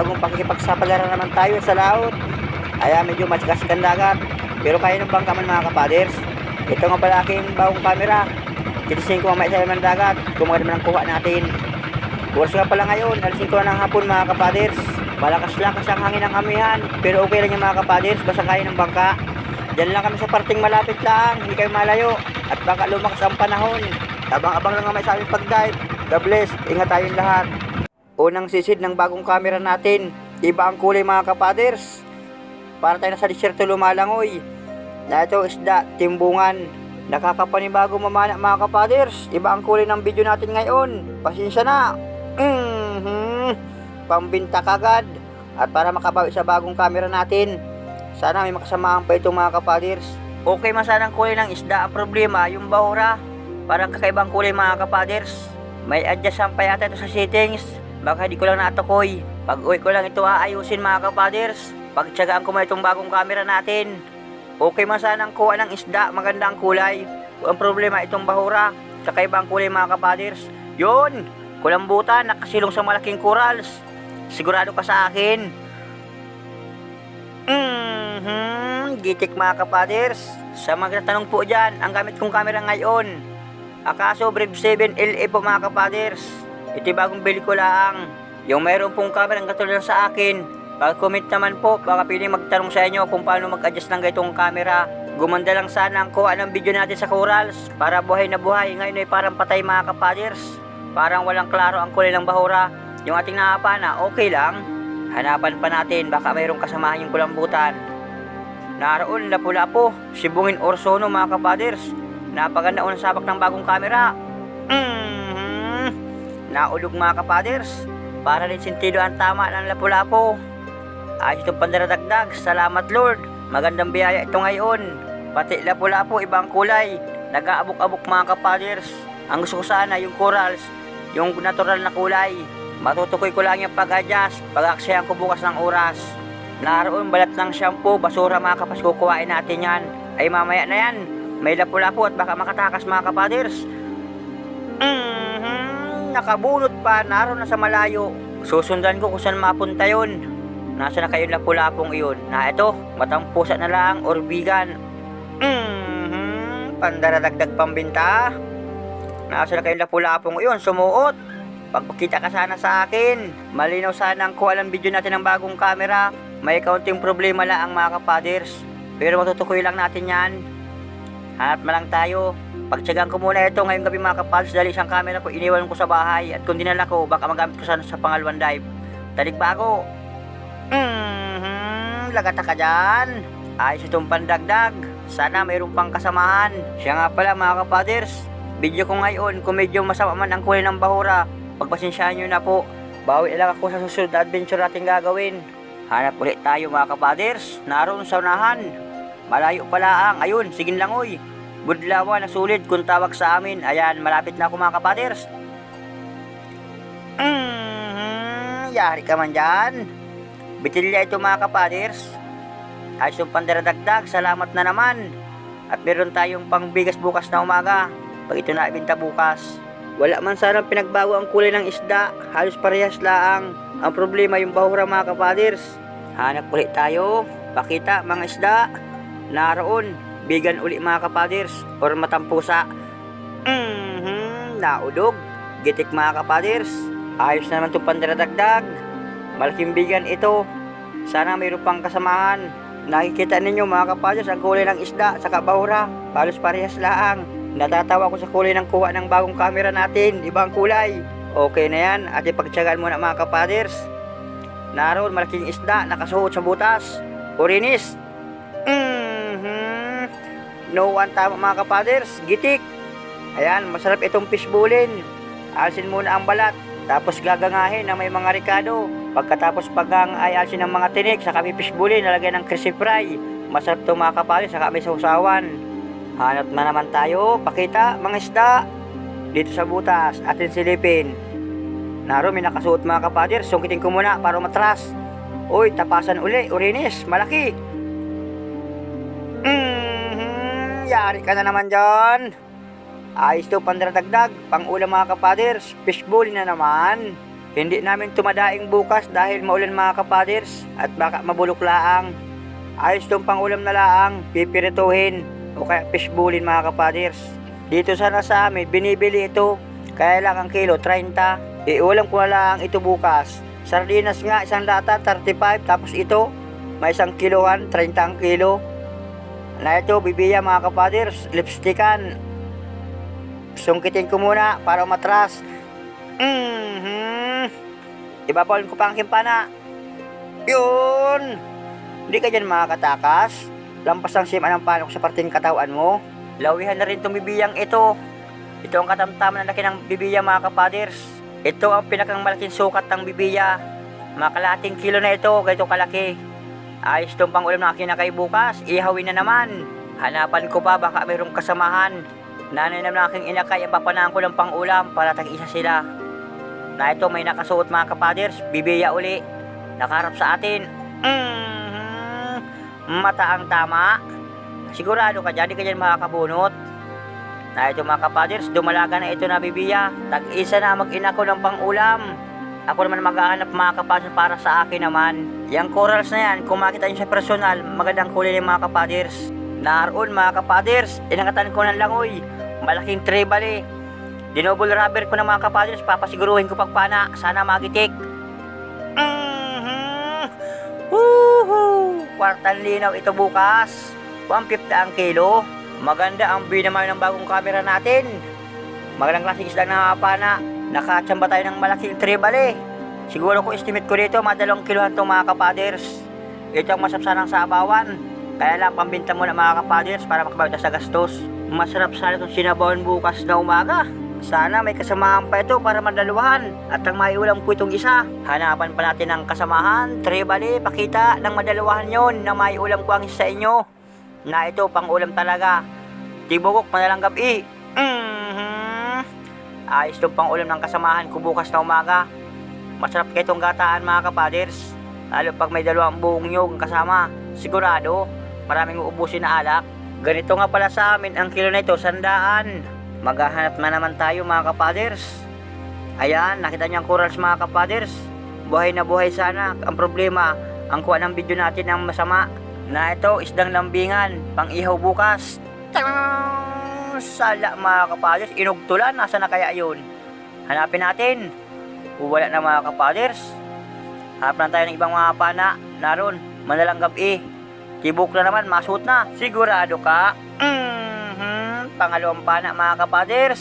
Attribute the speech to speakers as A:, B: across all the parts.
A: Panibagong pakikipagsapalaran naman tayo sa laot. Kaya medyo matikas ang dagat. Pero kaya ng bangkaman mga kapaders. Ito nga pala aking bagong camera. Titisin ko mamaya sa ng dagat. Kung maganda ang kuha natin. Oras nga pala ngayon, alas 5 na ng hapon mga kapaders. Malakas-lakas ang hangin ng amihan. Pero okay lang yung mga kapaders, basta kaya ng bangka. Diyan lang kami sa parting malapit lang, hindi kayo malayo. At baka lumakas ang panahon. Abang-abang lang kami sa aming pag-dive. God bless, ingat tayong lahat. Unang sisid ng bagong camera natin. Iba ang kulay mga kapaders. Para tayo nasa disyerto lumalangoy. Na ito isda, timbungan. Nakakapanibago mamana mga kapaders. Iba ang kulay ng video natin ngayon. Pasensya na. Mhm. Pambinta kagad. At para makabawi sa bagong camera natin, sana may makasamahan pa itong mga kapaders. Okay man sana ang kulay ng isda. Ang problema, yung bahura. Parang kakaibang kulay mga kapaders. May adjustan pa yata ito sa settings. Baka hindi ko lang natukoy. Pag uwi ko lang ito aayusin mga kapaders. Pagtsagaan ko mo itong bagong camera natin. Okay man sana ang kuha ng isda. Maganda ang kulay. Ang problema itong bahura. Kakaibang kulay mga kapaders. Yun! Kulambutan, nakasilong sa malaking corals. Sigurado ka sa akin. Mhm, gitik mga kapaders. Sa mga tanong po dyan, ang gamit kong camera ngayon. Akaso Brave 7 LE po mga kapaders. Yung bagong bili ko lang. Yung mayroon pong camera ang katulad sa akin. Pag-comment naman po, baka pili magtanong sa inyo kung paano mag-adjust ng ganitong camera. Gumanda lang sana ang kuha ng video natin sa corals para buhay na buhay. Ngayon ay parang patay mga kapaders. Parang walang klaro ang kulay ng bahura. Yung ating nakapana, okay lang. Hanapan pa natin, baka mayroong kasamahan yung kulambutan. Naroon lapu-lapo, sibungin orsono mga kapaders. Napaganda unang sabak ng bagong kamera. Mhm. Naulog mga kapaders. Para rin sentido ang tama ng lapu-lapo. Ayos itong pandaradagdag. Salamat Lord. Magandang biyaya ito ngayon. Pati lapu-lapo, ibang kulay. Nag-aabok-abok mga kapaders. Ang gusto ko sana yung corals, yung natural na kulay. Matutukoy ko lang yung pag-adjust, pag-aksayan ko bukas ng oras. Naroon balat ng shampoo, basura mga kapas, kukuhain natin yan. Ay mamaya na yan, may lapu-lapu at baka makatakas mga kapaders. Mhm, nakabunot pa, naroon na sa malayo. Susundan ko kung saan mapunta yun. Nasa na kayo lapu-lapong iyon? Na ito, matampusa na lang, or bigan. Mhm, pandaradagdag pambinta. Nasa na kayo lapu-lapong iyon, sumuot. Pagpakita ka sana sa akin. Malinaw sana ang kuha ng video natin ng bagong camera. May kaunting problema lang ang mga kapaders. Pero matutukoy lang natin yan. Hanap na lang tayo. Pagtsagaan ko muna ito ngayong gabi mga kapaders dahil isang camera ko iniwan ko sa bahay. At kung dinala ko, baka magamit ko sana sa pangalawang dive. Talig bago. Mhm, lagata ka dyan. Ayos itong pandagdag. Sana mayroon pang kasamahan. Siya nga pala mga kapaders. Video ko ngayon kung medyo masama man ang kulay ng bahura. Pagpasensyahan nyo na po. Bawi lang ako sa susunod adventure natin gagawin. Hanap ulit tayo mga kapaders. Naroon sa unahan. Malayo pala ang. Ayun, sigin lang oy. Budlawa na sulit kung tawag sa amin. Ayan, malapit na ako mga kapaders. Mhm, yari ka man dyan. Bitilya ito mga kapaders. Ayos yung pandaradagdag. Salamat na naman. At meron tayong pangbigas bukas na umaga. Pag ito na ibinta bukas. Wala man sana pinagbago ang kulay ng isda. Halos parehas laang. Ang problema yung bahura mga kapaders. Hanap ulit tayo. Pakita mga isda. Naroon. Bigan uli mga kapaders. Or matampusa. Mhm. Naudog. Gitik mga kapaders. Ayos na naman itong pandaradagdag. Malaking bigan ito. Sana mayroon pang kasamahan. Nakikita ninyo mga kapaders ang kulay ng isda sa kabahura. Halos parehas laang. Natatawa ko sa kulay ng kuha ng bagong camera natin. Ibang kulay. Okay na yan. At ipagtsagaan muna mga kapaders. Naroon malaking isda nakasuot sa butas. Orinis. Mhm. No one tama mga kapaders. Gitik. Ayan, masarap itong fishbowlin. Alsin muna ang balat. Tapos gagangahin na may mga ricado. Pagkatapos pagang ay alsin ng mga tinik sa kami fishbowlin nalagyan ng crispy fry. Masarap itong mga kapaders sa kami sausawan. Hanap na naman tayo. Pakita mga isda. Dito sa butas. Atin silipin. Naro may nakasuot mga kapaders. Sungkitin ko muna para matras. Uy, tapasan uli. Urinis. Malaki. Mhm. Yari ka na naman dyan. Ayos to pandaradagdag. Pang ulam mga kapaders. Fishbowl na naman. Hindi namin tumadaing bukas dahil maulan mga kapaders at baka mabulok laang. Ayos tong pangulam na laang, pipirituhin o kaya fishbulin mga kapaders. Dito sana sa amin, binibili ito. Kaya lang ang kilo, 30. Iulam ko na lang ito bukas. Sardinas nga, isang lata, 35. Tapos ito, may isang kilohan, 30 ang kilo. Na ito, bibiya mga kapaders, lipstickan. Sungkitin ko muna para matras. Mhm. Ibabawin ko pa ang kimpana. Yun. Hindi ka dyan makakatakas. Lampas ang sima ng pano ko sa parting katawan mo. Lawihan na rin itong bibiyang ito. Ito ang katamtaman na laki ng bibiya mga kapaders. Ito ang pinakang malaking sukat ng bibiya. Mga kalating kilo na ito, ganito kalaki. Ayos itong pangulam na kinakay bukas. Ihawin na naman. Hanapan ko pa baka mayroong kasamahan. Nanay naman aking inakay ang papanaan ko ng pangulam para tag-isa sila. Na ito may nakasuot mga kapaders, bibiya uli. Nakarap sa atin. Mhm. Mata ang tama. Sigurado ka dyan, di ka dyan makakabunot. Na ito mga kapaders, dumalaga na ito na bibiya. Tag-isa na mag-ina ko ng pangulam. Ako naman maghahanap mga kapaders para sa akin naman. Yang corals na yan, kung makita nyo sa personal, magandang kulay ng mga kapaders. Naroon mga kapaders, inangatan ko ng langoy. Malaking trebale. Dinouble rubber ko ng mga kapaders, papasiguruhin ko pagpana. Sana magitik. Mhm. Woohoo! Linaw ito bukas. 150 ang kilo. Maganda ang naman ng bagong camera natin. Magandang klaseng isda na napana. Nakatsamba tayo ng malaking trebale. Siguro ko estimate ko dito, mga dalawang kilohan itong mga kapaders. Ito ang masapsanang sabawan. Kaya lang, pambinta mo na mga kapaders para makabawit sa gastos. Masarap sana itong sinabawan bukas na umaga. Sana may kasamahan pa ito para madaluhan at ang maiulam ko itong isa. Hanapan pa natin ang kasamahan. Trebale, pakita ng madaluhan yon na maiulam ko ang isa sa inyo. Na ito, pang ulam talaga. Tibugok, madalang gabi. Mhm. Ayos itong pang ulam ng kasamahan ko bukas na umaga. Masarap kayo itong gataan mga kapaders. Lalo pag may dalawang buong nyog kasama. Sigurado, maraming uubusin na alak. Ganito nga pala sa amin, ang kilo na ito, sandaan. Maghahanap na naman tayo mga kapaders. Ayan, nakita niyo ang corals mga kapaders. Buhay na buhay sana. Ang problema, ang kuha ng video natin ang masama. Na ito, isdang lambingan, pang ihaw bukas. Tang! Sala mga kapaders, inugtulan, nasa na kaya yun? Hanapin natin. Wala na mga kapaders. Hanap na tayo ng ibang mga pana. Naroon, manalang gabi. Tibok na naman, masuot na. Sigurado ka? Mhm. Pangalawang pana mga kapaders.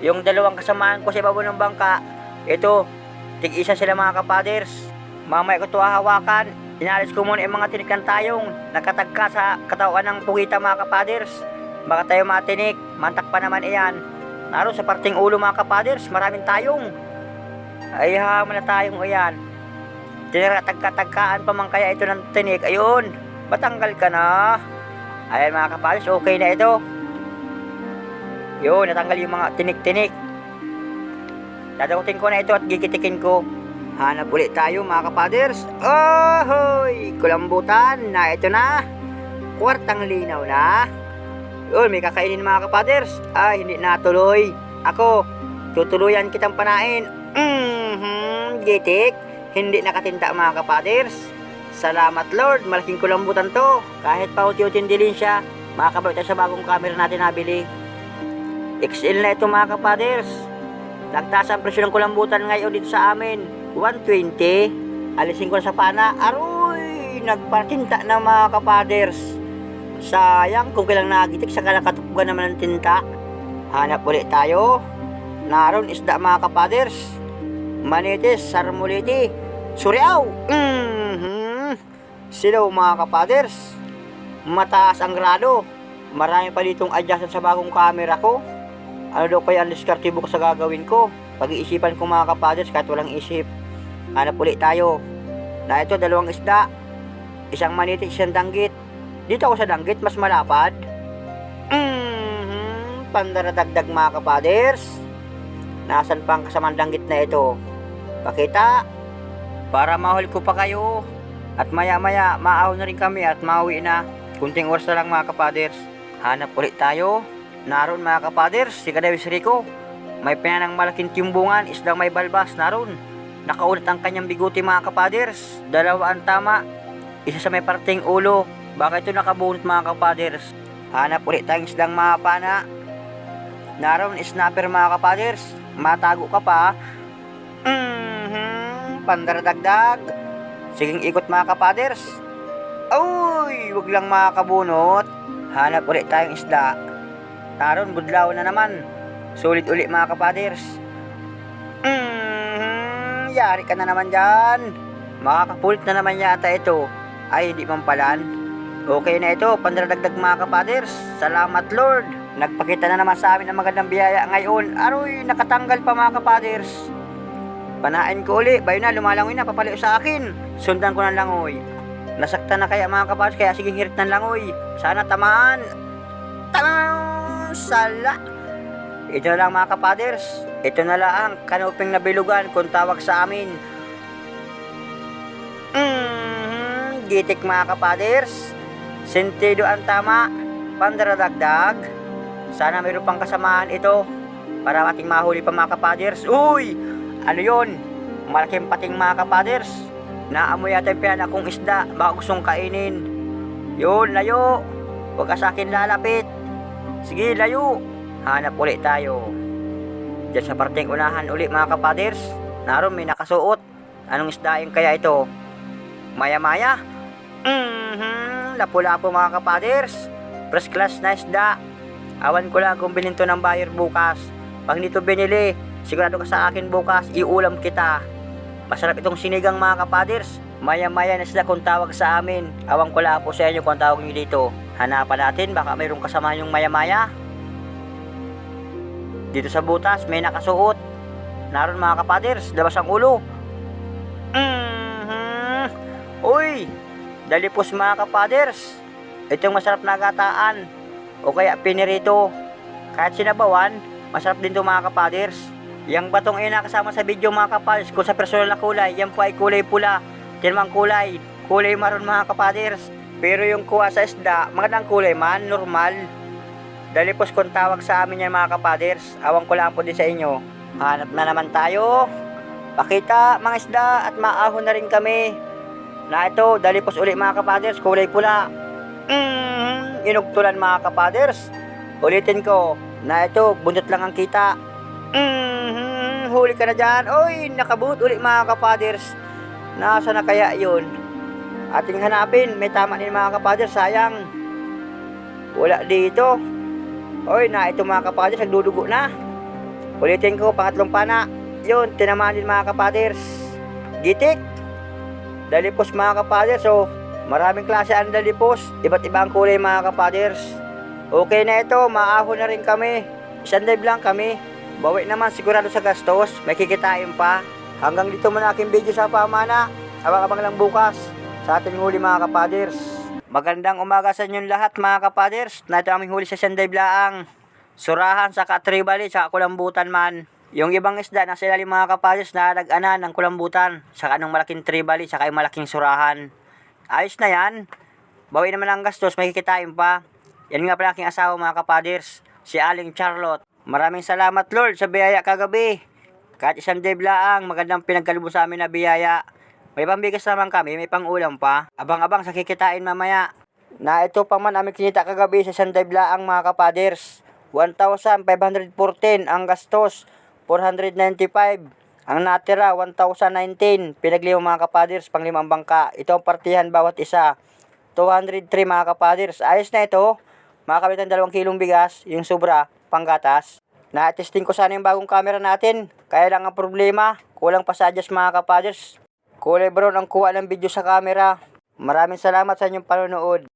A: Yung dalawang kasamaan ko sa ibabaw ng bangka, ito, tig-isa sila mga kapaders. Mamaya ko ito hahawakan. Inalis ko muna yung mga tinikan tayong nakatagka sa katawan ng pugita mga kapaders. Baka tayo matinik, mantak pa naman iyan. Naroon sa parting ulo mga kapaders, maraming tayong. Ay hamon na tayong iyan. Tinatagka-tagkaan pa man kaya ito ng tinik. Ayun, matanggal ka na. Ayan mga kapaders, okay na ito. Yun, natanggal yung mga tinik-tinik. Dadakutin ko na ito at gigitikin ko. Hanap ulit tayo mga kapaders. Ohoy! Kulambutan na ito na. Kwartang linaw na. Yun, may kakainin mga kapaders. Ay, hindi natuloy. Ako, tutuluyan kitang panain. Mhm, gitik. Hindi nakatinta mga kapaders. Salamat Lord, malaking kulambutan to. Kahit pa uti-utin dilin siya, makakabalik tayo sa bagong camera natin nabili. XL na ito mga kapaders. Nagtaas ang presyo ng kulambutan ngayon dito sa amin. 120. Alisin ko na sa pana. Aroy! Nagpatinta na mga kapaders. Sayang kung kailang nagitik sa kalakatupugan naman ng tinta. Hanap ulit tayo. Naroon isda mga kapaders. Manitis, sarmuliti, suryaw. Mhm. Silaw mga kapaders. Mataas ang grado. Marami pa ditong adjustment sa bagong camera ko. Ano daw kaya ang diskarte ko sa gagawin ko? Pag-iisipan ko mga kapaders kahit walang isip. Hanap ulit tayo. Na ito, dalawang isda. Isang manitis, isang danggit. Dito ako sa danggit, mas malapad. Mhm. Pandaradagdag mga kapaders. Nasaan pa ang kasamang danggit na ito? Pakita. Para mahuli ko pa kayo. At maya maya, maaw na rin kami at mauwi na. Kunting oras na lang mga kapaders. Hanap ulit tayo. Naroon mga kapaders, si Kadewis Rico. May pinanang malaking timbungan, isdang may balbas, naroon. Nakaunat ang kanyang biguti mga kapaders. Dalawa ang tama. Isa sa may parting ulo. Bakit ito nakabunot mga kapaders? Hanap ulit tayong isdang mga pana. Naroon snapper mga kapaders. Matago ka pa. Mhm, pandaradagdag. Siging ikot mga kapaders. Uy, wag lang makakabunot. Hanap ulit tayong isda. Naroon, budlaw na naman. Sulit ulit mga kapaders. Mhm, yari ka na naman dyan. Makakapulit na naman yata ito. Ay, hindi man palan. Okay na ito, pandaradagdag mga kapaders. Salamat Lord. Nagpakita na naman sa amin ng magandang biyaya ngayon. Aroy, nakatanggal pa mga kapaders. Panain ko uli, bayo na, lumalangoy na, papalayo sa akin. Sundan ko ng langoy. Nasaktan na kaya mga kapaders, kaya sige hirit ng langoy. Sana tamaan. Tang! Sala! Ito na lang mga kapaders. Ito na lang ang kanuping na bilugan kung tawag sa amin. Mm, gitik mga kapaders. Sentido ang tama. Pandaradagdag. Sana mayroon pang kasamaan ito. Para ating mahuli pa mga kapaders. Uy! Ano yon? Malaking pating mga kapaders. Naamoy yata yung piyan akong isda. Baka gustong kainin. Yun, layo. Huwag ka sa akin lalapit. Sige, layo. Hanap ulit tayo. Diyan sa parteng unahan ulit mga kapaders. Naroon may nakasuot. Anong isda yung kaya ito? Maya-maya? Mhm, lapu-lapu mga kapaders. First class na isda. Awan ko lang kung bilhin to ng buyer bukas. Pag nito binili, sigurado ka sa akin bukas, iulam kita. Masarap itong sinigang mga kapaders. Maya-maya na sila kung tawag sa amin. Awan ko lang po sa inyo kung tawag nyo dito. Hanapan natin, baka mayroong kasama yung maya-maya. Dito sa butas, may nakasuot. Naroon mga kapaders, labas ang ulo. Dalipos mga kapaders. Itong masarap na gataan. O kaya pinirito. Kahit sinabawan, masarap din to mga kapaders. Yang batong ay nakasama sa video mga kapaders, kung sa personal na kulay, yan po ay kulay pula. Tinamang kulay, kulay maroon mga kapaders. Pero yung kuha sa isda, magandang kulay man, normal. Dalipos kung tawag sa amin yan mga kapaders, awang ko lang po din sa inyo. Hanap na naman tayo. Pakita mga isda at maahon na rin kami. Na ito, dalipos uli mga kapaders, kulay pula. Mm, inugtulan mga kapaders. Ulitin ko, na ito, buntot lang ang kita. Mm, huli ka na dyan. Oy, nakabut uli mga kapaders. Nasa na kaya yun? Ating hanapin, may tama din mga kapaders, sayang. Wala dito. Oy, na ito mga kapaders, nagdudugo na. Ulitin ko, pangatlong pana. Yun, tinamaan din mga kapaders. Gitik. Dalipos mga kapaders, so maraming klase ang dalipos. Iba't ibang kulay mga kapaders. Okay na ito, maahon na rin kami. Isang dive lang kami. Bawi naman sigurado sa gastos, may kikitain pa. Hanggang dito muna aking video sa pamana. Abang-abang lang bukas sa ating huli mga kapaders. Magandang umaga sa inyong lahat mga kapaders. Na ito aming huli sa Sanday Blaang. Surahan sa katribali sa kulambutan man. Yung ibang isda na sila mga kapaders na nag-ana ng kulambutan. Sa kanong malaking tribali, sa yung malaking surahan. Ayos na yan. Bawi naman ang gastos, may kikitain pa. Yan nga pala aking asawa mga kapaders. Si Aling Charlotte. Maraming salamat Lord sa biyaya kagabi. Kahit isang day blaang, magandang pinagkalbo sa amin na biyaya. May pambigas naman kami, may pangulam pa. Abang-abang sa kikitain mamaya. Na ito pa man aming kinita kagabi sa isang day blaang mga kapaders. 1,514 ang gastos. 495. Ang natira, 1,019. Pinaglima mga kapaders, panglimang bangka. Ito ang partihan bawat isa. 203 mga kapaders. Ayos na ito. Makakabit ng dalawang kilong bigas, yung sobra, panggatas. Na-testing ko sana yung bagong camera natin. Kaya lang ang problema, kulang pa sa adjust mga kapaders. Kulay brown ang kuha ng video sa camera. Maraming salamat sa inyong panonood.